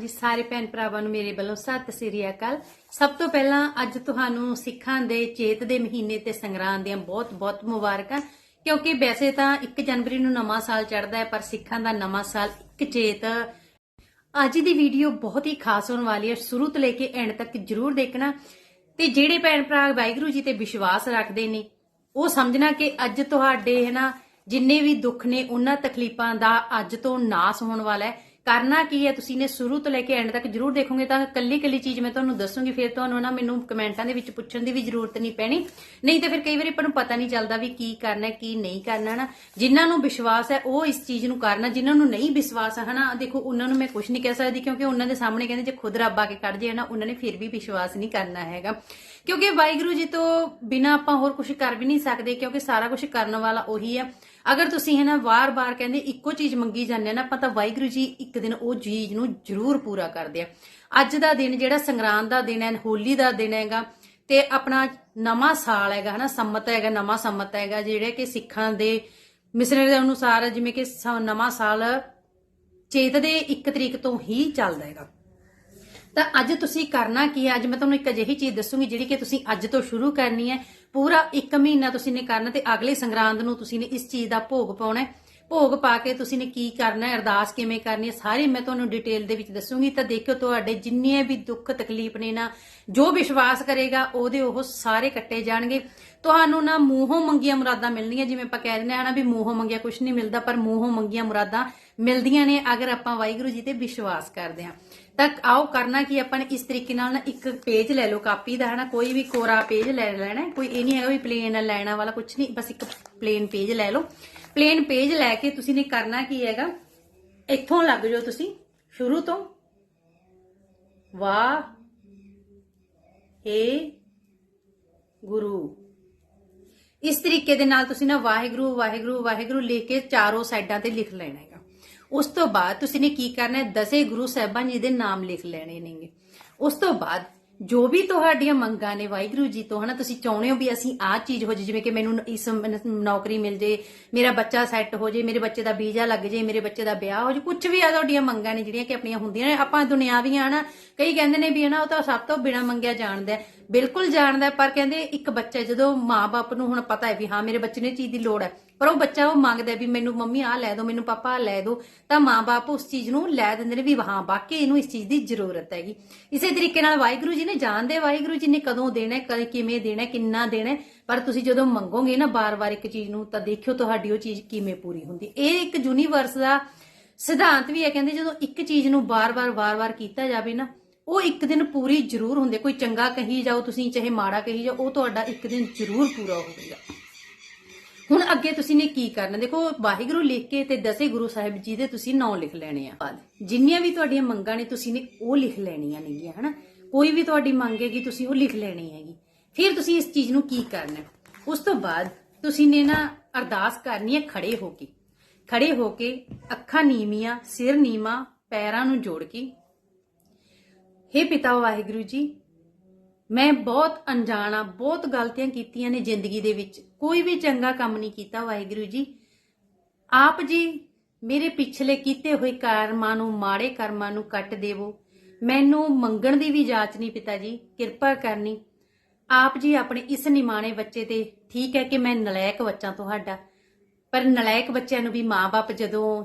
ਜੀ ਸਾਰੇ ਭੈਣ ਭਰਾਵਾਂ ਨੂੰ ਮੇਰੇ ਵੱਲੋਂ ਸਤਿ ਸ੍ਰੀ ਅਕਾਲ। ਸਭ ਤੋਂ ਪਹਿਲਾਂ ਅੱਜ ਤੁਹਾਨੂੰ ਸਿੱਖਾਂ ਦੇ ਚੇਤ ਦੇ ਮਹੀਨੇ ਤੇ ਸੰਗਰਾਂਦ ਦੀਆਂ ਬਹੁਤ-ਬਹੁਤ ਮੁਬਾਰਕਾਂ। ਕਿਉਂਕਿ ਵੈਸੇ ਤਾਂ 1 ਜਨਵਰੀ ਨੂੰ ਨਵਾਂ ਸਾਲ ਚੜ੍ਹਦਾ ਹੈ, ਪਰ ਸਿੱਖਾਂ ਦਾ ਨਵਾਂ ਸਾਲ 1 ਚੇਤ ਅੱਜ ਦੀ ਵੀਡੀਓ ਬਹੁਤ ਹੀ ਖਾਸ ਹੋਣ ਵਾਲੀ ਹੈ। ਸ਼ੁਰੂ ਤੋਂ ਲੈ ਕੇ ਐਂਡ ਤੱਕ ਜਰੂਰ ਦੇਖਣਾ। ਤੇ ਜਿਹੜੇ ਭੈਣ ਭਰਾ ਵਾਹਿਗੁਰੂ ਜੀ ਤੇ ਵਿਸ਼ਵਾਸ ਰੱਖਦੇ ਨੇ, ਉਹ ਸਮਝਣਾ ਕਿ ਅੱਜ ਤੁਹਾਡੇ ਹੈ ਨਾ, ਜਿੰਨੇ ਵੀ ਦੁੱਖ ਨੇ, ਉਹਨਾਂ ਤਕਲੀਫਾਂ ਦਾ ਅੱਜ ਤੋਂ ਨਾਸ ਹੋਣ ਵਾਲਾ ਹੈ। ਕਰਨਾ ਕੀ ਹੈ? ਤੁਸੀਂ ਨੇ ਸ਼ੁਰੂ ਤੋਂ ਲੈ ਕੇ ਐਂਡ ਤੱਕ ਜਰੂਰ ਦੇਖੋਗੇ ਤਾਂ ਕੱਲੀ ਕੱਲੀ ਚੀਜ਼ ਮੈਂ ਤੁਹਾਨੂੰ ਦੱਸੂਗੀ, ਫਿਰ ਤੁਹਾਨੂੰ ਨਾ ਮੈਨੂੰ ਕਮੈਂਟਾਂ ਦੇ ਵਿੱਚ ਪੁੱਛਣ ਦੀ ਵੀ ਜ਼ਰੂਰਤ ਨਹੀਂ ਪੈਣੀ। ਨਹੀਂ ਤਾਂ ਫਿਰ ਕਈ ਵਾਰੀ ਆਪਾਂ ਨੂੰ ਪਤਾ ਨਹੀਂ ਚੱਲਦਾ ਵੀ ਕੀ ਕਰਨਾ, ਕੀ ਨਹੀਂ ਕਰਨਾ ਨਾ ਜਿਨ੍ਹਾਂ ਨੂੰ ਵਿਸ਼ਵਾਸ ਹੈ, ਉਹ ਇਸ ਚੀਜ਼ ਨੂੰ ਕਰਨਾ, ਜਿਨ੍ਹਾਂ ਨੂੰ ਨਹੀਂ ਵਿਸ਼ਵਾਸ ਹੈ ਹਨਾ? ਦੇਖੋ, ਉਹਨਾਂ ਨੂੰ ਮੈਂ ਕੁਝ ਨਹੀਂ ਕਹਿ ਸਕਦੀ ਕਿਉਂਕਿ ਉਹਨਾਂ ਦੇ ਸਾਹਮਣੇ ਕਹਿੰਦੇ ਜੇ ਖੁਦ ਰੱਬ ਆ ਕੇ ਕੱਢ ਜੇ ਨਾ ਉਹਨਾਂ ਨੇ ਫਿਰ ਵੀ ਵਿਸ਼ਵਾਸ ਨਹੀਂ ਕਰਨਾ ਹੈਗਾ। ਕਿਉਂਕਿ ਵਾਹਿਗੁਰੂ ਜੀ ਤੋਂ ਬਿਨਾ ਆਪਾਂ ਹੋਰ ਕੁਝ ਕਰ ਵੀ ਨਹੀਂ ਸਕਦੇ, ਕਿਉਂਕਿ ਸਾਰਾ ਕੁਝ ਕਰਨ ਵਾਲਾ ਉਹੀ ਹੈ। ਅਗਰ ਤੁਸੀਂ ਹੈ ਨਾ ਵਾਰ-ਵਾਰ ਕਹਿੰਦੇ ਇੱਕੋ ਚੀਜ਼ ਮੰਗੀ ਜਾਂਦੇ ਨਾ, ਆਪਾਂ ਤਾਂ ਵਾਹਿਗੁਰੂ ਜੀ ਇੱਕ ਦਿਨ ਉਹ ਚੀਜ਼ ਨੂੰ ਜ਼ਰੂਰ ਪੂਰਾ ਕਰਦੇ ਆ। ਅੱਜ ਦਾ ਦਿਨ ਜਿਹੜਾ ਸੰਗਰਾਂਦ ਦਾ ਦਿਨ ਹੈ, ਹੋਲੀ ਦਾ ਦਿਨ ਹੈਗਾ, ਤੇ ਆਪਣਾ ਨਵਾਂ ਸਾਲ ਹੈਗਾ ਹਨਾ, ਸੰਮਤ ਹੈਗਾ, ਨਵਾਂ ਸੰਮਤ ਹੈਗਾ, ਜਿਹੜੇ ਕਿ ਸਿੱਖਾਂ ਦੇ ਮਿਸ਼ਨਰੀ ਦੇ ਅਨੁਸਾਰ ਜਿਵੇਂ ਕਿ ਸ- ਨਵਾਂ ਸਾਲ ਚੇਤ ਦੇ 1 ਤਰੀਕ ਤੋਂ ਹੀ ਚੱਲਦਾ ਹੈਗਾ। ਤਾਂ ਅੱਜ ਤੁਸੀਂ ਕਰਨਾ ਕੀ ਹੈ? ਅੱਜ ਮੈਂ ਤੁਹਾਨੂੰ ਇੱਕ ਅਜਿਹੀ ਚੀਜ਼ ਦੱਸੂਗੀ ਜਿਹੜੀ ਕਿ ਤੁਸੀਂ ਅੱਜ ਤੋਂ ਸ਼ੁਰੂ ਕਰਨੀ ਹੈ। ਪੂਰਾ 1 ਮਹੀਨਾ ਤੁਸੀਂ ਨੇ ਕਰਨਾ ਤੇ ਅਗਲੇ ਸੰਗਰਾਂਦ ਨੂੰ ਤੁਸੀਂ ਨੇ ਇਸ ਚੀਜ਼ ਦਾ ਭੋਗ ਪਾਉਣਾ ਹੈ। ਭੋਗ ਪਾ ਕੇ ਤੁਸੀਂ ਨੇ ਕੀ ਕਰਨਾ ਹੈ, ਅਰਦਾਸ ਕਿਵੇਂ ਕਰਨੀ ਹੈ, ਸਾਰੀ ਮੈਂ ਤੁਹਾਨੂੰ ਡਿਟੇਲ ਦੇ ਵਿੱਚ ਦੱਸੂਗੀ। ਤਾਂ ਦੇਖਿਓ ਤੁਹਾਡੇ ਜਿੰਨੇ ਵੀ ਦੁੱਖ ਤਕਲੀਫ ਨੇ ਨਾ, ਜੋ ਵਿਸ਼ਵਾਸ ਕਰੇਗਾ, ਉਹਦੇ ਉਹ ਸਾਰੇ ਕੱਟੇ ਜਾਣਗੇ। ਤੁਹਾਨੂੰ ਨਾ ਮੂੰਹੋਂ ਮੰਗੀਆਂ ਮੁਰਾਦਾਂ ਮਿਲਣਗੀਆਂ ਜਿਵੇਂ ਆਪਾਂ ਕਹਿ ਦਿੰਦੇ ਹਾਂ ਨਾ ਵੀ ਮੂੰਹੋਂ ਮੰਗਿਆ ਕੁਝ ਨਹੀਂ ਮਿਲਦਾ, ਪਰ ਮੂੰਹੋਂ ਮੰਗੀਆਂ ਮੁਰਾਦਾਂ ਮਿਲਦੀਆਂ ਨੇ, ਅਗਰ ਆਪਾਂ ਵਾਹਿਗੁਰੂ ਜੀ ਤੇ ਵਿਸ਼ਵਾਸ ਕਰਦੇ ਹਾਂ। ਤਾਂ ਆਓ ਕਰਨਾ ਕੀ, ਆਪਾਂ ਨੇ ਇਸ ਤਰੀਕੇ ਨਾਲ ਨਾ ਇੱਕ ਪੇਜ ਲੈ ਲਓ, ਕਾਪੀ ਦਾ, ਹਨਾ, ਕੋਈ ਵੀ ਕੋਰਾ ਪੇਜ ਲੈ ਲੈਣਾ ਕੋਈ ਇਹ ਨਹੀਂ ਹੈਗਾ ਵੀ ਪਲੇਨ ਲੈਣਾ ਵਾਲਾ ਕੁਝ ਨਹੀਂ, ਬਸ ਇੱਕ ਪਲੇਨ ਪੇਜ ਲੈ ਲਓ। ਪਲੇਨ ਪੇਜ ਲੈ ਕੇ ਤੁਸੀਂ ਨੇ ਕਰਨਾ ਕੀ ਹੈਗਾ? ਇੱਥੋਂ ਲੱਗ ਜਾਓ ਤੁਸੀਂ, ਸ਼ੁਰੂ ਤੋਂ। ਵਾਹ। ਏ ਗੁਰੂ। ਇਸ ਤਰੀਕੇ ਦੇ ਨਾਲ ਤੁਸੀਂ ਨਾ ਵਾਹਿਗੁਰੂ ਵਾਹਿਗੁਰੂ ਵਾਹਿਗੁਰੂ ਲਿਖ ਕੇ ਚਾਰੋਂ ਸਾਈਡਾਂ ਤੇ ਲਿਖ ਲੈਣਾ ਹੈਗਾ। ਉਸ ਤੋਂ ਬਾਅਦ ਤੁਸੀਂ ਨੇ ਕੀ ਕਰਨਾ ਹੈ? ਦਸੇ ਗੁਰੂ ਸਾਹਿਬਾਨ ਜੀ ਦੇ ਨਾਮ ਲਿਖ ਲੈਣੇ ਨੇਗੇ। ਉਸ ਤੋਂ ਬਾਅਦ ਜੋ ਵੀ ਤੁਹਾਡੀਆਂ ਮੰਗਾਂ ਨੇ ਵਾਹਿਗੁਰੂ ਜੀ ਤੋਂ, ਹਨਾ, ਤੁਸੀਂ ਚਾਹੁੰਦੇ ਹੋ ਵੀ ਅਸੀਂ ਆਹ ਚੀਜ਼ ਹੋ ਜੇ ਜਿਵੇਂ ਕਿ ਮੈਨੂੰ ਇਸ ਨੌਕਰੀ ਮਿਲ ਜੇ, ਮੇਰਾ ਬੱਚਾ ਸੈੱਟ ਹੋ ਜੇ, ਮੇਰੇ ਬੱਚੇ ਦਾ ਵੀਜ਼ਾ ਲੱਗ ਜੇ, ਮੇਰੇ ਬੱਚੇ ਦਾ ਵਿਆਹ ਹੋ ਜੇ ਕੁਝ ਵੀ ਆ ਤੁਹਾਡੀਆਂ ਮੰਗਾਂ ਨੇ ਜਿਹੜੀਆਂ ਕਿ ਆਪਣੀਆਂ ਹੁੰਦੀਆਂ ਨੇ, ਆਪਾਂ ਦੁਨਿਆਵੀਆਂ ਹਨਾ, ਕਈ ਕਹਿੰਦੇ ਨੇ ਵੀ, ਹਨਾ, ਉਹ ਤਾਂ ਸਭ ਤੋਂ ਬਿਨਾ ਮੰਗਿਆ ਜਾਣਦਾ ਬਿਲਕੁਲ ਜਾਣਦਾ ਪਰ ਕਹਿੰਦੇ ਇੱਕ ਬੱਚਾ ਜਦੋਂ ਮਾਪੇ ਨੂੰ ਹੁਣ ਪਤਾ ਹੈ ਵੀ ਹਾਂ, ਮੇਰੇ ਬੱਚੇ ਨੂੰ ਚੀਜ਼ ਦੀ ਲੋੜ ਹੈ ਪਰ ਉਹ ਬੱਚਾ ਉਹ ਮੰਗਦਾ ਵੀ ਮੈਨੂੰ ਮੰਮੀ ਆਹ ਲੈ ਦਿਓ, ਮੈਨੂੰ ਪਾਪਾ ਆਹ ਲੈ ਦਿਓ। ਤਾਂ ਮਾਪੇ ਉਸ ਚੀਜ਼ ਨੂੰ ਲੈ ਦਿੰਦੇ ਨੇ ਵੀ ਹਾਂ, ਵਾਕਈ ਇਹਨੂੰ ਇਸ ਚੀਜ਼ ਦੀ ਜ਼ਰੂਰਤ ਹੈਗੀ। ਇਸੇ ਤਰੀਕੇ ਨਾਲ ਵਾਹਿਗੁਰੂ ਜੀ ਨੇ ਜਾਣਦੇ ਵਾਹਿਗੁਰੂ ਜੀ ਨੇ ਕਦੋਂ ਦੇਣਾ, ਕਦ ਕਿਵੇਂ ਦੇਣਾ, ਕਿੰਨਾ ਦੇਣਾ ਪਰ ਤੁਸੀਂ ਜਦੋਂ ਮੰਗੋਗੇ ਨਾ ਬਾਰ-ਬਾਰ ਇੱਕ ਚੀਜ਼ ਨੂੰ, ਤਾਂ ਦੇਖਿਓ ਤੁਹਾਡੀ ਉਹ ਚੀਜ਼ ਕਿਵੇਂ ਪੂਰੀ ਹੁੰਦੀ। ਇਹ ਇੱਕ ਯੂਨੀਵਰਸ ਦਾ ਸਿਧਾਂਤ ਵੀ ਹੈ, ਕਹਿੰਦੇ ਜਦੋਂ ਇੱਕ ਚੀਜ਼ ਨੂੰ ਬਾਰ-ਬਾਰ ਵਾਰ-ਵਾਰ ਕੀਤਾ ਜਾਵੇ ਨਾ, ਉਹ ਇੱਕ ਦਿਨ ਪੂਰੀ ਜ਼ਰੂਰ ਹੁੰਦੇ। ਕੋਈ ਚੰਗਾ ਕਹੀ ਜਾਓ ਤੁਸੀਂ, ਚਾਹੇ ਮਾੜਾ ਕਹੀ ਜਾਓ, ਉਹ ਤੁਹਾਡਾ ਇੱਕ ਦਿਨ ਜ਼ਰੂਰ ਪੂਰਾ ਹੋਵੇਗਾ। ਹੁਣ ਅੱਗੇ ਤੁਸੀਂ ਨੇ ਕੀ ਕਰਨਾ? ਦੇਖੋ ਵਾਹਿਗੁਰੂ ਲਿਖ ਕੇ ਤੇ ਦਸੇ ਗੁਰੂ ਸਾਹਿਬ ਜੀ ਦੇ ਤੁਸੀਂ ਨਾਂ ਲਿਖ ਲੈਣੇ ਆ। ਜਿੰਨੀਆਂ ਵੀ ਤੁਹਾਡੀਆਂ ਮੰਗਾਂ ਨੇ ਤੁਸੀਂ ਨੇ ਉਹ ਲਿਖ ਲੈਣੀਆਂ ਨੇਗੀਆਂ ਹਨਾ? ਕੋਈ ਵੀ ਤੁਹਾਡੀ ਮੰਗ ਹੈਗੀ ਤੁਸੀਂ ਉਹ ਲਿਖ ਲੈਣੀ ਹੈਗੀ। ਫਿਰ ਤੁਸੀਂ ਇਸ ਚੀਜ਼ ਨੂੰ ਕੀ ਕਰਨਾ? ਉਸ ਤੋਂ ਬਾਅਦ ਤੁਸੀਂ ਨੇ ਨਾ ਅਰਦਾਸ ਕਰਨੀ ਹੈ ਖੜੇ ਹੋ ਕੇ। ਖੜੇ ਹੋ ਕੇ ਅੱਖਾਂ ਨੀਵੀਆਂ ਸਿਰ ਨੀਵਾ ਪੈਰਾਂ ਨੂੰ ਜੋੜ ਕੇ। ਹੇ ਪਿਤਾ ਵਾਹਿਗੁਰੂ ਜੀ ਮੈਂ ਬਹੁਤ ਅਣਜਾਣਾ ਬਹੁਤ ਗਲਤੀਆਂ ਕੀਤੀਆਂ ਨੇ ਜ਼ਿੰਦਗੀ ਦੇ ਵਿੱਚ। ਕੋਈ ਵੀ ਚੰਗਾ ਕੰਮ ਨਹੀਂ ਕੀਤਾ ਵਾਹਿਗੁਰੂ ਜੀ। ਆਪ ਜੀ ਮੇਰੇ ਪਿਛਲੇ ਕੀਤੇ ਹੋਏ ਕਰਮਾਂ ਨੂੰ, ਮਾੜੇ ਕਰਮਾਂ ਨੂੰ ਕੱਟ ਦੇਵੋ। ਮੈਨੂੰ ਮੰਗਣ ਦੀ ਵੀ ਜਾਚ ਨਹੀਂ ਪਿਤਾ ਜੀ, ਕਿਰਪਾ ਕਰਨੀ। ਆਪ ਜੀ ਆਪਣੇ ਇਸ ਨਿਮਾਣੇ ਬੱਚੇ ਤੇ ਠੀਕ ਹੈ ਕਿ ਮੈਂ ਨਲਾਇਕ ਬੱਚਾ ਤੁਹਾਡਾ। ਪਰ ਨਲਾਇਕ ਬੱਚਿਆਂ ਨੂੰ ਵੀ ਮਾਪੇ ਜਦੋਂ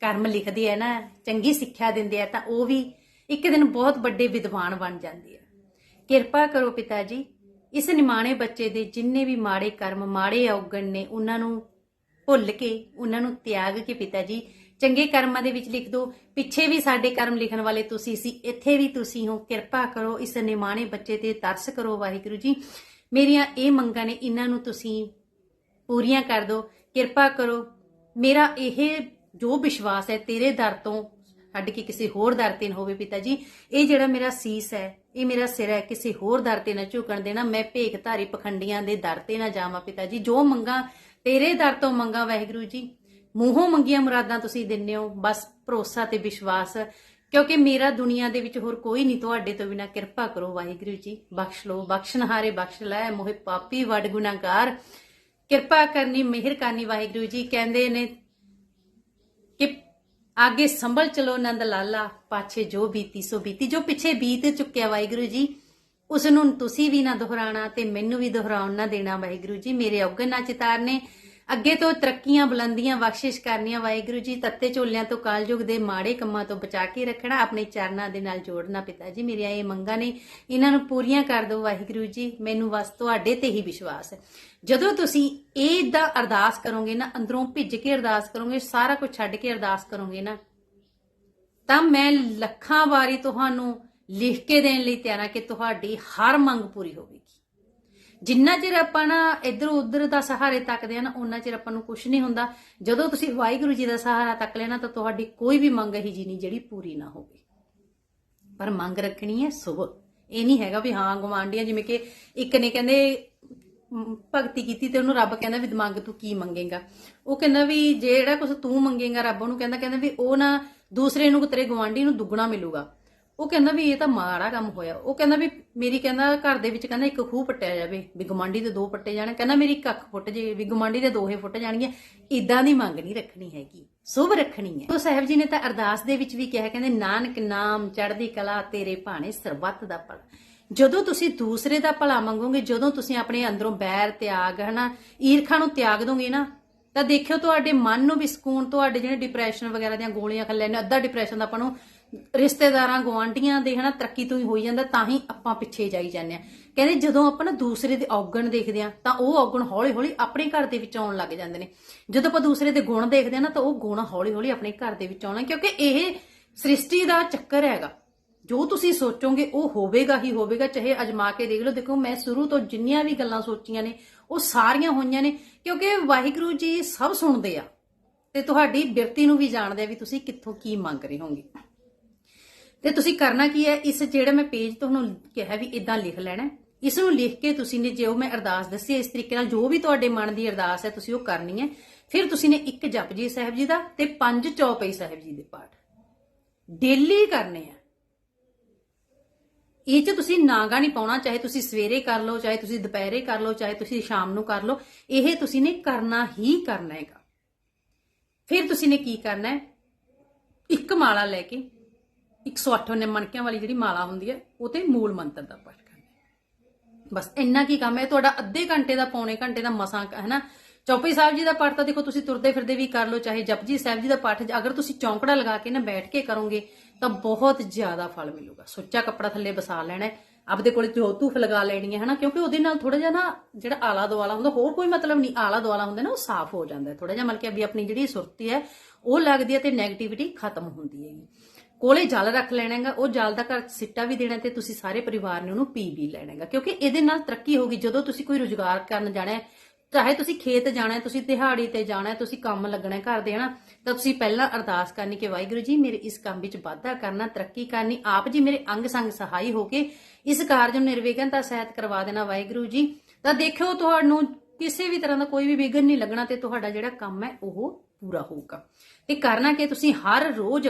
ਕਰਮ ਲਿਖਦੇ ਆ ਨਾ, ਚੰਗੀ ਸਿੱਖਿਆ ਦਿੰਦੇ ਆ ਤਾਂ ਉਹ ਵੀ ਇੱਕ ਦਿਨ ਬਹੁਤ ਵੱਡੇ ਵਿਦਵਾਨ ਬਣ ਜਾਂਦੇ ਆ। ਕਿਰਪਾ ਕਰੋ ਪਿਤਾ ਜੀ ਇਸ ਨਿਮਾਣੇ ਬੱਚੇ ਦੇ ਜਿੰਨੇ ਵੀ ਮਾੜੇ ਕਰਮ, ਮਾੜੇ ਔਗਣ ਨੇ, ਉਹਨਾਂ ਨੂੰ ਭੁੱਲ ਕੇ, ਉਹਨਾਂ ਨੂੰ ਤਿਆਗ ਕੇ ਪਿਤਾ ਜੀ ਚੰਗੇ ਕਰਮਾਂ ਦੇ ਵਿੱਚ ਲਿਖ ਦਿਓ ਪਿੱਛੇ ਵੀ ਸਾਡੇ ਕਰਮ ਲਿਖਣ ਵਾਲੇ ਤੁਸੀਂ ਸੀ, ਇੱਥੇ ਵੀ ਤੁਸੀਂ ਹੋ। ਕਿਰਪਾ ਕਰੋ, ਇਸ ਨਿਮਾਣੇ ਬੱਚੇ ਤੇ ਤਰਸ ਕਰੋ ਵਾਹਿਗੁਰੂ ਜੀ। ਮੇਰੀਆਂ ਇਹ ਮੰਗਾਂ ਨੇ, ਇਹਨਾਂ ਨੂੰ ਤੁਸੀਂ ਪੂਰੀਆਂ ਕਰ ਦਿਓ ਕਿਰਪਾ ਕਰੋ, ਮੇਰਾ ਇਹ ਜੋ ਵਿਸ਼ਵਾਸ ਹੈ, ਤੇਰੇ ਦਰ ਤੋਂ ਛੱਡ ਕੇ ਕਿਸੇ ਹੋਰ ਦਰ ਤੇ ਨਾ ਹੋਵੇ ਪਿਤਾ ਜੀ ਇਹ ਜਿਹੜਾ ਮੇਰਾ ਸੀਸ ਹੈ, ਇਹ ਮੇਰਾ ਸਿਰ ਹੈ, ਕਿਸੇ ਹੋਰ ਦਰ ਤੇ ਨਾ ਝੁਕਣ ਦੇਣਾ। ਮੈਂ ਭੇਖ ਧਾਰੀ ਪਖੰਡੀਆਂ ਦੇ ਦਰ ਤੇ ਨਾ ਜਾਵਾਂ ਪਿਤਾ ਜੀ ਜੋ ਮੰਗਾ ਤੇਰੇ ਦਰ ਤੋਂ ਮੰਗਾ ਵਾਹਿਗੁਰੂ ਜੀ, ਮੂੰਹੋਂ ਮੰਗੀਆਂ ਮੁਰਾਦਾਂ ਤੁਸੀਂ ਦਿੰਦੇ ਹੋ। ਬਸ ਭਰੋਸਾ ਤੇ ਵਿਸ਼ਵਾਸ, ਕਿਉਂਕਿ ਮੇਰਾ ਦੁਨੀਆ ਦੇ ਵਿੱਚ ਹੋਰ ਕੋਈ ਨਹੀਂ ਤੁਹਾਡੇ ਤੋਂ ਬਿਨਾ ਕਿਰਪਾ ਕਰੋ ਵਾਹਿਗੁਰੂ ਜੀ। ਬਖਸ਼ ਲੋ ਬਖਸ਼ਨਹਾਰੇ ਬਖਸ਼ ਲੈ, ਮੋਹਿ ਪਾਪੀ, ਵਡ ਗੁਨਾਹਗਾਰ। ਕਿਰਪਾ ਕਰਨੀ, ਮਿਹਰ ਕਰਨੀ ਵਾਹਿਗੁਰੂ ਜੀ। ਕਹਿੰਦੇ ਨੇ ਆਗੇ ਸੰਭਲ ਚਲੋ ਨੰਦ ਲਾਲਾ ਪਾਛੇ ਜੋ ਬੀਤੀ ਸੋ ਬੀਤੀ ਜੋ ਪਿੱਛੇ ਬੀਤ ਚੁੱਕਿਆ ਵਾਹਿਗੁਰੂ ਜੀ ਉਸ ਨੂੰ ਤੁਸੀਂ ਵੀ ਨਾ ਦੁਹਰਾਣਾ ਤੇ ਮੈਨੂੰ ਵੀ ਦੁਹਰਾਉਣ ਨਾ ਦੇਣਾ ਵਾਹਿਗੁਰੂ ਜੀ ਮੇਰੇ ਔਗਣ ਨਾ ਚਿਤਾਰਨੇ ਅੱਗੇ ਤੋਂ ਤਰੱਕੀਆਂ ਬੁਲੰਦੀਆਂ ਬਖਸ਼ਿਸ਼ ਕਰਨੀਆਂ ਵਾਹਿਗੁਰੂ ਜੀ, ਤੱਤੇ ਝੋਲਿਆਂ ਤੋਂ ਕਾਲਯੁਗ ਦੇ ਮਾੜੇ ਕੰਮਾਂ ਤੋਂ ਬਚਾ ਕੇ ਰੱਖਣਾ, ਆਪਣੇ ਚਰਨਾਂ ਦੇ ਨਾਲ ਜੋੜਨਾ ਪਿਤਾ ਜੀ, ਮੇਰੀਆਂ ਇਹ ਮੰਗਾਂ ਨੇ, ਇਹਨਾਂ ਨੂੰ ਪੂਰੀਆਂ ਕਰ ਦਿਓ ਵਾਹਿਗੁਰੂ ਜੀ, ਮੈਨੂੰ ਬਸ ਤੁਹਾਡੇ ਤੇ ਹੀ ਵਿਸ਼ਵਾਸ ਹੈ। ਜਦੋਂ ਤੁਸੀਂ ਇਹ ਦਾ ਅਰਦਾਸ ਕਰੋਗੇ ਨਾ, ਅੰਦਰੋਂ ਭਿੱਜ ਕੇ ਅਰਦਾਸ ਕਰੋਗੇ, ਸਾਰਾ ਕੁਝ ਛੱਡ ਕੇ ਅਰਦਾਸ ਕਰੋਗੇ ਨਾ, ਤਾਂ ਮੈਂ ਲੱਖਾਂ ਵਾਰੀ ਤੁਹਾਨੂੰ ਲਿਖ ਕੇ ਦੇਣ ਲਈ ਤਿਆਰ ਹਾਂ ਕਿ ਤੁਹਾਡੀ ਹਰ ਮੰਗ ਪੂਰੀ ਹੋਵੇਗੀ ਜਿੰਨਾ ਚਿਰ ਆਪਾਂ ਨਾ ਇੱਧਰ ਉੱਧਰ ਦਾ ਸਹਾਰੇ ਤੱਕਦੇ ਆ ਨਾ ਉਹਨਾਂ ਚਿਰ ਆਪਾਂ ਨੂੰ ਕੁਝ ਨਹੀਂ ਹੁੰਦਾ। ਜਦੋਂ ਤੁਸੀਂ ਵਾਹਿਗੁਰੂ ਜੀ ਦਾ ਸਹਾਰਾ ਤੱਕ ਲੈਣਾ, ਤਾਂ ਤੁਹਾਡੀ ਕੋਈ ਵੀ ਮੰਗ ਇਹੀ ਜੀ ਨਹੀਂ ਜਿਹੜੀ ਪੂਰੀ ਨਾ ਹੋਵੇ। ਪਰ ਮੰਗ ਰੱਖਣੀ ਹੈ ਸੁਭ ਇਹ ਨਹੀਂ ਹੈਗਾ ਵੀ ਹਾਂ ਗਵਾਂਡੀਆਂ ਜਿਵੇਂ ਕਿ ਇੱਕ ਨੇ ਕਹਿੰਦੇ ਭਗਤੀ ਕੀਤੀ ਤੇ ਉਹਨੂੰ ਰੱਬ ਕਹਿੰਦਾ ਵੀ ਮੰਗ ਤੂੰ ਕੀ ਮੰਗੇਗਾ? ਉਹ ਕਹਿੰਦਾ ਵੀ ਜਿਹੜਾ ਕੁਝ ਤੂੰ ਮੰਗੇਗਾ, ਰੱਬ ਉਹਨੂੰ ਕਹਿੰਦਾ ਕਹਿੰਦਾ ਵੀ ਉਹ ਨਾ ਦੂਸਰੇ ਨੂੰ, ਤੇਰੇ ਗਵਾਂਢੀ ਨੂੰ ਦੁੱਗਣਾ ਮਿਲੂਗਾ। ਉਹ ਕਹਿੰਦਾ ਵੀ ਇਹ ਤਾਂ ਮਾੜਾ ਕੰਮ ਹੋਇਆ। ਉਹ ਕਹਿੰਦਾ ਵੀ ਮੇਰੀ ਕਹਿੰਦਾ ਘਰ ਦੇ ਵਿੱਚ ਕਹਿੰਦਾ ਇੱਕ ਖੂਹ ਪੱਟਿਆ ਜਾਵੇ, ਵੀ ਗਵਾਂਢੀ ਦੇ ਦੋ ਪੱਟੇ ਜਾਣ। ਕਹਿੰਦਾ ਮੇਰੀ ਇੱਕ ਅੱਖ ਫੁੱਟ ਜੇ, ਵੀ ਗਵਾਂਢੀ ਦੇ ਦੋਹੇ ਫੁੱਟ ਜਾਣਗੀਆਂ। ਇਦਾਂ ਦੀ ਮੰਗ ਨਹੀਂ ਰੱਖਣੀ ਹੈਗੀ। ਸੁਭ ਰੱਖਣੀ ਹੈ। ਉਹ ਸਾਹਿਬ ਜੀ ਨੇ ਤਾਂ ਅਰਦਾਸ ਦੇ ਵਿੱਚ ਵੀ ਕਿਹਾ, ਕਹਿੰਦੇ, ਨਾਨਕ ਨਾਮ ਚੜ੍ਹਦੀ ਕਲਾ ਤੇਰੇ ਭਾਣੇ ਸਰਬੱਤ ਦਾ ਭਲਾ। ਜਦੋਂ ਤੁਸੀਂ ਦੂਸਰੇ ਦਾ ਭਲਾ ਮੰਗੋਗੇ, ਜਦੋਂ ਤੁਸੀਂ ਆਪਣੇ ਅੰਦਰੋਂ ਬੈਰ ਤਿਆਗ, ਹਨਾ, ਈਰਖਾ ਨੂੰ ਤਿਆਗ ਦੋਗੇ ਨਾ, ਤਾਂ ਦੇਖਿਓ ਤੁਹਾਡੇ ਮਨ ਨੂੰ ਵੀ ਸਕੂਨ, ਤੁਹਾਡੇ ਜਿਹੜੇ ਡਿਪਰੈਸ਼ਨ ਵਗੈਰਾ ਦੀਆਂ ਗੋਲੀਆਂ ਖਾ ਲੈਣੇ ਅੱਧਾ ਡਿਪਰੈਸ਼ਨ ਦਾ ਆਪਾਂ ਨੂੰ ਰਿਸ਼ਤੇਦਾਰਾਂ ਗਵਾਂਢੀਆਂ ਦੇ, ਹਨਾ, ਤਰੱਕੀ ਤੋਂ ਹੀ ਹੋਈ ਜਾਂਦਾ, ਤਾਂ ਹੀ ਆਪਾਂ ਪਿੱਛੇ ਜਾਈ ਜਾਂਦੇ ਆ ਕਹਿੰਦੇ ਜਦੋਂ ਆਪਾਂ ਨਾ ਦੂਸਰੇ ਦੇ ਔਗਣ ਦੇਖਦੇ ਆ ਤਾਂ ਉਹ ਔਗਣ ਹੌਲੀ ਹੌਲੀ ਆਪਣੇ ਘਰ ਦੇ ਵਿੱਚ ਆਉਣ ਲੱਗ ਜਾਂਦੇ ਨੇ। ਜਦੋਂ ਆਪਾਂ ਦੂਸਰੇ ਦੇ ਗੁਣ ਦੇਖਦੇ ਆ ਨਾ, ਤਾਂ ਉਹ ਗੁਣ ਹੌਲੀ ਹੌਲੀ ਆਪਣੇ ਘਰ ਦੇ ਵਿੱਚ ਆਉਣਾ, ਕਿਉਂਕਿ ਇਹ ਸ੍ਰਿਸ਼ਟੀ ਦਾ ਚੱਕਰ ਹੈਗਾ। ਜੋ ਤੁਸੀਂ ਸੋਚੋਗੇ, ਉਹ ਹੋਵੇਗਾ ਹੀ ਹੋਵੇਗਾ, ਚਾਹੇ ਅਜਮਾ ਕੇ ਦੇਖ ਲਓ। ਦੇਖੋ, ਮੈਂ ਸ਼ੁਰੂ ਤੋਂ ਜਿੰਨੀਆਂ ਵੀ ਗੱਲਾਂ ਸੋਚੀਆਂ ਨੇ, ਉਹ ਸਾਰੀਆਂ ਹੋਈਆਂ ਨੇ, ਕਿਉਂਕਿ ਵਾਹਿਗੁਰੂ ਜੀ ਸਭ ਸੁਣਦੇ ਆ। ਤੇ ਤੁਹਾਡੀ ਬਿਰਤੀ ਨੂੰ ਵੀ ਜਾਣਦੇ ਆ ਵੀ ਤੁਸੀਂ ਕਿੱਥੋਂ ਕੀ ਮੰਗ ਰਹੇ ਹੋਗੇ। ਤੇ ਤੁਸੀਂ ਕਰਨਾ ਕੀ ਹੈ? ਇਸ ਜਿਹੜਾ ਮੈਂ ਪੇਜ ਤੁਹਾਨੂੰ ਕਿਹਾ ਵੀ ਇਦਾਂ ਲਿਖ ਲੈਣਾ ਇਸ ਨੂੰ ਲਿਖ ਕੇ ਤੁਸੀਂ ਨੇ ਜੋ ਮੈਂ ਅਰਦਾਸ ਦੱਸੀ ਇਸ ਤਰੀਕੇ ਨਾਲ ਜੋ ਵੀ ਤੁਹਾਡੇ ਮਨ ਦੀ ਅਰਦਾਸ ਹੈ, ਤੁਸੀਂ ਉਹ ਕਰਨੀ ਹੈ। ਫਿਰ ਤੁਸੀਂ ਨੇ ਇੱਕ ਜਪਜੀ ਸਾਹਿਬ ਜੀ ਦਾ ਤੇ ਪੰਜ ਚੌਪਈ ਸਾਹਿਬ ਜੀ ਦੇ ਪਾਠ। ਡੇਲੀ ਕਰਨੇ ਆ। ਇਹ ਚ ਤੁਸੀਂ ਨਾਗਾ ਨਹੀਂ ਪਾਉਣਾ, ਚਾਹੇ ਤੁਸੀਂ ਸਵੇਰੇ ਕਰ ਲਓ, ਚਾਹੇ ਤੁਸੀਂ ਦੁਪਹਿਰੇ ਕਰ ਲਓ, ਚਾਹੇ ਤੁਸੀਂ ਸ਼ਾਮ ਨੂੰ ਕਰ ਲਓ, ਇਹ ਤੁਸੀਂ ਨੇ ਕਰਨਾ ਹੀ ਕਰਨਾ ਹੈਗਾ। ਫਿਰ ਤੁਸੀਂ ਨੇ ਕੀ ਕਰਨਾ ਹੈ? ਇੱਕ ਮਾਲਾ ਲੈ ਕੇ 108 ਨੇ ਮਣਕਿਆਂ ਵਾਲੀ ਜਿਹੜੀ ਮਾਲਾ ਹੁੰਦੀ ਹੈ, ਉਹ ਤੇ ਮੂਲ ਮੰਤਰ ਦਾ ਪਾਠ ਕਰਨਾ ਬਸ ਇੰਨਾ ਕੀ ਕੰਮ ਹੈ ਤੁਹਾਡਾ ਅੱਧੇ ਘੰਟੇ ਦਾ, ਪੌਣੇ ਘੰਟੇ ਦਾ ਮਸਾਂ ਹੈ ਨਾ ਚੌਪਈ ਸਾਹਿਬ ਜੀ ਦਾ ਪਾਠ ਤਾਂ ਦੇਖੋ, ਤੁਸੀਂ ਤੁਰਦੇ ਫਿਰਦੇ ਵੀ ਕਰ ਲਓ, ਚਾਹੇ ਜਪਜੀ ਸਾਹਿਬ ਜੀ ਦਾ ਪਾਠ ਅਗਰ ਤੁਸੀਂ ਚੌਂਕੜਾ ਲਗਾ ਕੇ ਨਾ ਬੈਠ ਕੇ ਕਰੋਗੇ, ਤਾਂ ਬਹੁਤ ਜ਼ਿਆਦਾ ਫਲ ਮਿਲੂਗਾ। ਸੁੱਚਾ ਕੱਪੜਾ ਥੱਲੇ ਬਸਾ ਲੈਣਾ ਆਪਦੇ ਕੋਲੇ ਜੋ ਧੂਫ ਲਗਾ ਲੈਣੀ ਹੈ, ਹਨਾ? ਕਿਉਂਕਿ ਉਹਦੇ ਨਾਲ ਥੋੜਾ ਜਿਹਾ ਨਾ ਜਿਹੜਾ ਆਲਾ ਦੁਆਲਾ ਹੁੰਦਾ, ਹੋਰ ਕੋਈ ਮਤਲਬ ਨਹੀਂ ਆਲਾ ਦੁਆਲਾ ਹੁੰਦਾ ਨਾ, ਉਹ ਸਾਫ਼ ਹੋ ਜਾਂਦਾ ਥੋੜਾ ਜਿਹਾ ਮਤਲਬ ਕਿ ਵੀ ਆਪਣੀ ਜਿਹੜੀ ਸੁਰਤੀ ਹੈ, ਉਹ ਲੱਗਦੀ ਹੈ ਤੇ 네ਗੇਟਿਵਿਟੀ ਖਤਮ ਹੁੰਦੀ ਹੈਗੀ। ਕੋਲੇ ਜਲ ਰੱਖ ਲੈਣਾ ਹੈਗਾ ਉਹ ਜਲ ਦਾ ਘਰ ਸਿੱਟਾ ਵੀ ਦੇਣਾ ਤੇ ਤੁਸੀਂ ਸਾਰੇ ਪਰਿਵਾਰ ਨੇ ਉਹਨੂੰ ਪੀ ਵੀ ਲੈਣਾ ਕਿਉਂਕਿ ਇਹਦੇ ਨਾਲ ਤਰੱਕੀ ਹੋਗੀ ਜਦੋਂ ਤੁਸੀਂ ਕੋਈ ਰੁਜ਼ਗਾਰ ਕਰਨ ਜਾਣਾ ਹੈ, ਚਾਹੇ ਤੁਸੀਂ ਖੇਤ ਜਾਣਾ ਹੈ, ਤੁਸੀਂ ਦਿਹਾੜੀ ਤੇ ਜਾਣਾ ਹੈ, ਤੁਸੀਂ ਕੰਮ ਲੱਗਣਾ ਹੈ ਘਰ ਦੇ, ਹਨਾ? ਤਾਂ ਤੁਸੀਂ ਪਹਿਲਾਂ ਅਰਦਾਸ ਕਰਨੀ ਕਿ ਵਾਹਿਗੁਰੂ ਜੀ, ਮੇਰੇ ਇਸ ਕੰਮ ਵਿੱਚ ਵਾਧਾ ਕਰਨਾ, ਤਰੱਕੀ ਕਰਨੀ, ਆਪ ਜੀ ਮੇਰੇ ਅੰਗ ਸੰਗ ਸਹਾਈ ਹੋ ਕੇ ਇਸ ਕਾਰਜ ਨੂੰ ਨਿਰਵਿਘਨਤਾ ਸਹਿਤ ਕਰਵਾ ਦੇਣਾ ਵਾਹਿਗੁਰੂ ਜੀ। ਤਾਂ ਦੇਖਿਓ ਤੁਹਾਨੂੰ ਕਿਸੇ ਵੀ ਤਰ੍ਹਾਂ ਦਾ ਕੋਈ ਵੀ ਵਿਘਨ ਨਹੀਂ ਲੱਗਣਾ ਤੇ ਤੁਹਾਡਾ ਜਿਹੜਾ ਕੰਮ ਹੈ ਉਹ ਪੂਰਾ ਹੋਊਗਾ। ਤੇ ਕਰਨਾ ਕਿ ਤੁਸੀਂ ਹਰ ਰੋਜ਼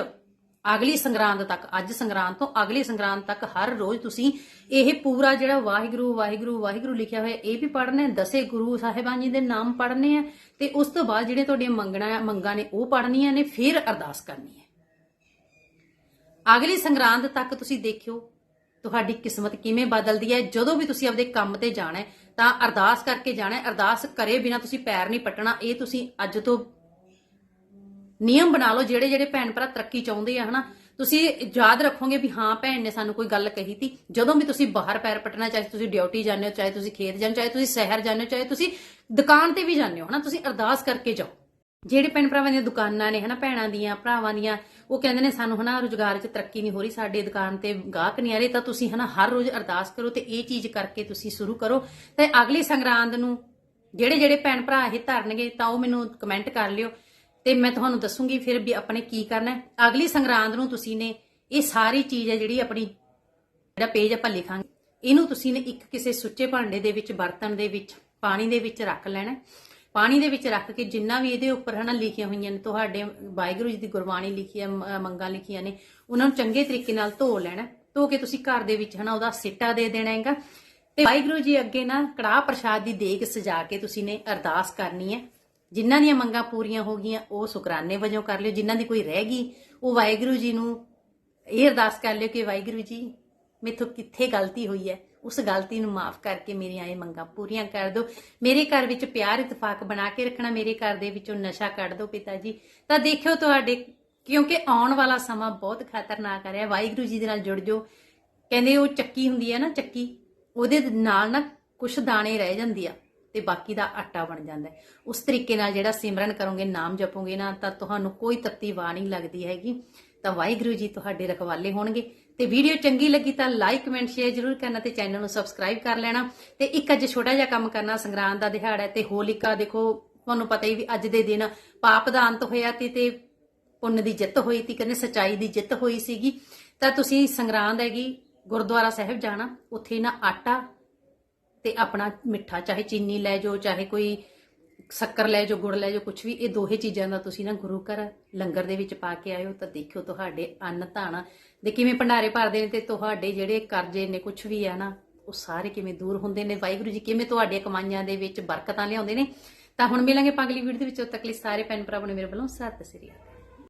ਅਗਲੀ ਸੰਗਰਾਂਦ ਤੱਕ, ਅੱਜ ਸੰਗਰਾਂਦ ਤੋਂ ਅਗਲੀ ਸੰਗਰਾਂਦ ਤੱਕ ਹਰ ਰੋਜ਼ ਤੁਸੀਂ ਇਹ ਪੂਰਾ ਜਿਹੜਾ ਵਾਹਿਗੁਰੂ ਵਾਹਿਗੁਰੂ ਵਾਹਿਗੁਰੂ ਲਿਖਿਆ ਹੋਇਆ, ਇਹ ਵੀ ਪੜ੍ਹਨਾ ਹੈ, ਦਸੇ ਗੁਰੂ ਸਾਹਿਬਾਨ ਜੀ ਦੇ ਨਾਮ ਪੜ੍ਹਨੇ ਆ ਤੇ ਉਸ ਤੋਂ ਬਾਅਦ ਜਿਹੜੇ ਤੁਹਾਡੀਆਂ ਮੰਗਣਾ, ਮੰਗਾਂ ਨੇ ਉਹ ਪੜ੍ਹਨੀਆਂ ਨੇ, ਫਿਰ ਅਰਦਾਸ ਕਰਨੀ ਹੈ। ਅਗਲੀ ਸੰਗਰਾਂਦ ਤੱਕ ਤੁਸੀਂ ਦੇਖਿਓ, ਤੁਹਾਡੀ ਕਿਸਮਤ ਕਿਵੇਂ ਬਦਲਦੀ ਹੈ, ਜਦੋਂ ਵੀ ਤੁਸੀਂ ਆਪਦੇ ਕੰਮ ਤੇ ਜਾਣਾ ਹੈ, ਤਾਂ ਅਰਦਾਸ ਕਰਕੇ ਜਾਣਾ ਹੈ, ਅਰਦਾਸ ਕਰੇ ਬਿਨਾ ਤੁਸੀਂ ਪੈਰ ਨਹੀਂ ਪੱਟਣਾ, ਇਹ ਤੁਸੀਂ ਅੱਜ ਤੋਂ ਨਿਯਮ ਬਣਾ ਲਓ, ਜਿਹੜੇ ਜਿਹੜੇ ਭੈਣ ਭਰਾ ਤਰੱਕੀ ਚਾਹੁੰਦੇ ਆ, ਹਨਾ? ਤੁਸੀਂ ਯਾਦ ਰੱਖੋਗੇ ਵੀ ਹਾਂ, ਭੈਣ ਨੇ ਸਾਨੂੰ ਕੋਈ ਗੱਲ ਕਹੀ ਤੀ। ਜਦੋਂ ਵੀ ਤੁਸੀਂ ਬਾਹਰ ਪੈਰ ਪਟਣਾ, ਚਾਹੇ ਤੁਸੀਂ ਡਿਊਟੀ ਜਾਂਦੇ ਹੋ, ਚਾਹੇ ਤੁਸੀਂ ਖੇਤ ਜਾਂਦੇ ਚਾਹੇ ਤੁਸੀਂ ਸ਼ਹਿਰ ਜਾਂਦੇ ਹੋ, ਚਾਹੇ ਤੁਸੀਂ ਦੁਕਾਨ ਤੇ ਵੀ ਜਾਂਦੇ ਹੋ, ਹਨਾ? ਤੁਸੀਂ ਅਰਦਾਸ ਕਰਕੇ ਜਾਓ। ਜਿਹੜੇ ਭੈਣ ਭਰਾਵਾਂ ਦੀਆਂ ਦੁਕਾਨਾਂ ਨੇ, ਹਨਾ, ਭੈਣਾਂ ਦੀਆਂ, ਭਰਾਵਾਂ ਦੀਆਂ, ਉਹ ਕਹਿੰਦੇ ਨੇ ਸਾਨੂੰ, ਹਨਾ, ਰੁਜ਼ਗਾਰ 'ਚ ਤਰੱਕੀ ਨਹੀਂ ਹੋ ਰਹੀ, ਸਾਡੀ ਦੁਕਾਨ ਤੇ ਗਾਹਕ ਨਹੀਂ ਆ ਰਹੇ, ਤਾਂ ਤੁਸੀਂ, ਹਨਾ, ਹਰ ਰੋਜ਼ ਅਰਦਾਸ ਕਰੋ ਤੇ ਇਹ ਚੀਜ਼ ਕਰਕੇ ਤੁਸੀਂ ਸ਼ੁਰੂ ਕਰੋ। ਤੇ ਅਗਲੀ ਸੰਗਰਾਂਦ ਨੂੰ, ਜਿਹੜੇ ਜਿਹੜੇ ਭੈਣ ਭਰਾ ਇਹ ਧਰਨਗੇ, ਤਾਂ ਉਹ ਮੈਨੂੰ ਕਮੈਂਟ ਕਰ ਲਿਓ। ਤੇ ਮੈਂ ਤੁਹਾਨੂੰ ਦੱਸੂਗੀ ਫਿਰ ਵੀ ਆਪਣੇ ਕੀ ਕਰਨਾ ਅਗਲੀ ਸੰਗਰਾਂਦ ਨੂੰ ਤੁਸੀਂ ਨੇ ਇਹ ਸਾਰੀ ਚੀਜ਼ ਹੈ ਜਿਹੜੀ ਆਪਣੀ, ਜਿਹੜਾ ਪੇਜ ਆਪਾਂ ਲਿਖਾਂਗੇ, ਇਹਨੂੰ ਤੁਸੀਂ ਨੇ ਇੱਕ ਕਿਸੇ ਸੁੱਚੇ ਭਾਂਡੇ ਦੇ ਵਿੱਚ, ਬਰਤਨ ਦੇ ਵਿੱਚ, ਪਾਣੀ ਦੇ ਵਿੱਚ ਰੱਖ ਲੈਣਾ ਪਾਣੀ ਦੇ ਵਿੱਚ ਰੱਖ ਕੇ ਜਿੰਨਾ ਵੀ ਇਹਦੇ ਉੱਪਰ ਹਨਾ ਲਿਖੀਆਂ ਹੋਈਆਂ ਨੇ, ਤੁਹਾਡੇ ਵਾਹਿਗੁਰੂ ਜੀ ਦੀ ਗੁਰਬਾਣੀ ਲਿਖੀ ਹੈ ਮੰਗਾਂ ਲਿਖੀਆਂ ਨੇ, ਉਹਨਾਂ ਨੂੰ ਚੰਗੇ ਤਰੀਕੇ ਨਾਲ ਧੋ ਲੈਣਾ ਧੋ ਕੇ ਤੁਸੀਂ ਘਰ ਦੇ ਵਿੱਚ ਹਨਾ ਉਹਦਾ ਸਿੱਟਾ ਦੇ ਦੇਣਾ ਹੈਗਾ। ਤੇ ਵਾਹਿਗੁਰੂ ਜੀ ਅੱਗੇ ਨਾ ਕੜਾਹ ਪ੍ਰਸ਼ਾਦ ਦੀ ਦੇਗ ਸਜਾ ਕੇ ਤੁਸੀਂ ਨੇ ਅਰਦਾਸ ਕਰਨੀ ਹੈ। ਜਿਨ੍ਹਾਂ ਦੀਆਂ ਮੰਗਾਂ ਪੂਰੀਆਂ ਹੋ ਗਈਆਂ, ਉਹ ਸ਼ੁਕਰਾਨੇ ਵਜੋਂ ਕਰ ਲਿਓ। ਜਿਨ੍ਹਾਂ ਦੀ ਕੋਈ ਰਹਿ ਗਈ, ਉਹ ਵਾਹਿਗੁਰੂ ਜੀ ਨੂੰ ਇਹ ਅਰਦਾਸ ਕਰ ਲਿਓ ਕਿ ਵਾਹਿਗੁਰੂ ਜੀ, ਮੇਥੋਂ ਕਿੱਥੇ ਗਲਤੀ ਹੋਈ ਹੈ, ਉਸ ਗਲਤੀ ਨੂੰ ਮਾਫ ਕਰਕੇ ਮੇਰੀਆਂ ਇਹ ਮੰਗਾਂ ਪੂਰੀਆਂ ਕਰ ਦਿਓ। ਮੇਰੇ ਘਰ ਵਿੱਚ ਪਿਆਰ ਇਤਫਾਕ ਬਣਾ ਕੇ ਰੱਖਣਾ, ਮੇਰੇ ਘਰ ਦੇ ਵਿੱਚੋਂ ਨਸ਼ਾ ਕੱਢ ਦਿਓ ਪਿਤਾ ਜੀ। ਤਾਂ ਦੇਖਿਓ ਤੁਹਾਡੇ, ਕਿਉਂਕਿ ਆਉਣ ਵਾਲਾ ਸਮਾਂ ਬਹੁਤ ਖਤਰਨਾਕ ਆ ਰਿਹਾ, ਵਾਹਿਗੁਰੂ ਜੀ ਦੇ ਨਾਲ ਜੁੜ ਜਾਓ। ਕਹਿੰਦੇ ਉਹ ਚੱਕੀ ਹੁੰਦੀ ਹੈ ਨਾ, ਚੱਕੀ, ਉਹਦੇ ਨਾਲ ਨਾ ਕੁਛ ਦਾਣੇ ਰਹਿ ਜਾਂਦੀ ਆ। ਤੇ ਬਾਕੀ ਦਾ ਆਟਾ ਬਣ ਜਾਂਦਾ ਹੈ। ਉਸ ਤਰੀਕੇ ਨਾਲ ਜਿਹੜਾ ਸਿਮਰਨ ਕਰੋਗੇ, ਨਾਮ ਜਪੋਗੇ ਨਾ, ਤਾਂ ਤੁਹਾਨੂੰ ਕੋਈ ਤੱਤੀ ਵਾਹ ਨਹੀਂ ਲੱਗਦੀ ਹੈਗੀ। ਤਾਂ ਵਾਹਿਗੁਰੂ ਜੀ ਤੁਹਾਡੇ ਰਖਵਾਲੇ ਹੋਣਗੇ। ਤੇ ਵੀਡੀਓ ਚੰਗੀ ਲੱਗੀ ਤਾਂ ਲਾਈਕ, ਕਮੈਂਟ, ਸ਼ੇਅਰ ਜ਼ਰੂਰ ਕਰਨਾ ਤੇ ਚੈਨਲ ਨੂੰ ਸਬਸਕ੍ਰਾਈਬ ਕਰ ਲੈਣਾ। ਤੇ ਇੱਕ ਅੱਜ ਛੋਟਾ ਜਿਹਾ ਕੰਮ ਕਰਨਾ ਸੰਗਰਾਂਦ ਦਾ ਦਿਹਾੜਾ ਤੇ ਹੋਲਿਕਾ ਦੇਖੋ, ਤੁਹਾਨੂੰ ਪਤਾ ਹੀ ਵੀ ਅੱਜ ਦੇ ਦਿਨ ਪਾਪ ਦਾ ਅੰਤ ਹੋਇਆ ਤੇ ਤੇ ਪੁੰਨ ਦੀ ਜਿੱਤ ਹੋਈ ਤੀ ਕਹਿੰਦੇ ਸਚਾਈ ਦੀ ਜਿੱਤ ਹੋਈ ਸੀਗੀ। ਤਾਂ ਤੁਸੀਂ ਸੰਗਰਾਂਦ ਹੈਗੀ, ਗੁਰਦੁਆਰਾ ਸਾਹਿਬ ਜਾਣਾ, ਉੱਥੇ ਨਾ ਆਟਾ ਤੇ ਆਪਣਾ ਮਿੱਠਾ, ਚਾਹੇ ਚੀਨੀ ਲੈ ਜਾਓ, ਚਾਹੇ ਕੋਈ ਸ਼ੱਕਰ ਲੈ ਜਾਓ, ਗੁੜ ਲੈ ਜਾਓ ਕੁਝ ਵੀ, ਇਹ ਦੋਹੇ ਚੀਜ਼ਾਂ ਦਾ ਤੁਸੀਂ ਨਾ ਗੁਰੂ ਘਰ ਲੰਗਰ ਦੇ ਵਿੱਚ ਪਾ ਕੇ ਆਇਓ, ਤਾਂ ਦੇਖਿਓ ਤੁਹਾਡੇ ਅੰਨ ਧਾਣਾ। ਦੇ ਕਿਵੇਂ ਭੰਡਾਰੇ ਭਰਦੇ ਨੇ ਤੇ ਤੁਹਾਡੇ ਜਿਹੜੇ ਕਰਜ਼ੇ ਨੇ ਕੁਝ ਵੀ ਆ ਨਾ, ਉਹ ਸਾਰੇ ਕਿਵੇਂ ਦੂਰ ਹੁੰਦੇ ਨੇ? ਵਾਹਿਗੁਰੂ ਜੀ, ਕਿਵੇਂ ਤੁਹਾਡੀਆਂ ਕਮਾਈਆਂ ਦੇ ਵਿੱਚ ਬਰਕਤਾਂ ਲਿਆਉਂਦੇ ਨੇ? ਤਾਂ ਹੁਣ ਮਿਲਾਂਗੇ ਅਗਲੀ ਵੀਡੀਓ ਦੇ ਵਿੱਚ। ਉਦੋਂ ਤੱਕ ਲਈ ਸਾਰੇ ਭੈਣ ਭਰਾਵਾਂ ਨੂੰ ਮੇਰੇ ਵੱਲੋਂ ਸਤਿ ਸ੍ਰੀ ਅਕਾਲ।